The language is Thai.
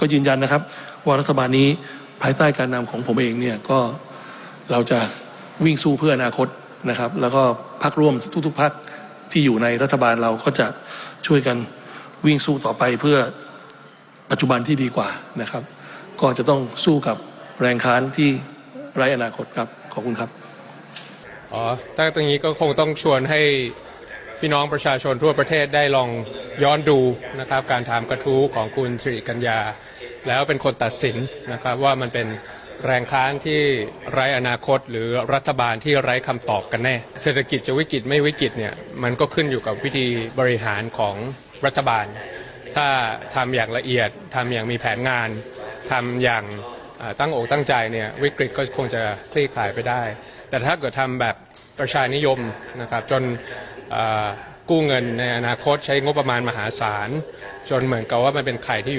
ก็ยืนยันนะครับ ว่ารัฐบาลนี้ภายใต้การนำของผมเองเนี่ยก็เราจะวิ่งสู้เพื่ออนาคตนะครับ แล้วก็พักร่วมทุกๆพักที่อยู่ในรัฐบาลเราก็จะช่วยกันวิ่งสู้ต่อไปเพื่อปัจจุบันที่ดีกว่านะครับ ก็จะต้องสู้กับแรงค้านที่ไร้อนาคตครับขอบคุณครับอ๋อถ้าตรงนี้ก็คงต้องชวนให้ พี่น้องประชาชนทั่วประเทศได้ลองย้อนดูนะครับการถามกระทู้ของคุณสิริกัญญา แล้วเป็นคนตัดสินนะครับว่ามันเป็นแรงค้านที่ไร้อนาคต หรือรัฐบาลที่ไร้คำตอบกันแน่ เศรษฐกิจจะวิกฤตไม่วิกฤตเนี่ยมันก็ขึ้นอยู่กับวิธีบริหารของรัฐบาล ถ้าทำอย่างละเอียดทำอย่างมีแผนงานทำอย่างตั้งอกตั้งใจเนี่ยวิกฤตก็คงจะคลี่คลายไปได้ แต่ถ้าเกิดทำแบบประชานิยมนะครับจน กู้เงินในอนาคตใช้งบประมาณมหาศาล จนเหมือนกับว่ามันเป็นไข่ที่อยู่ใน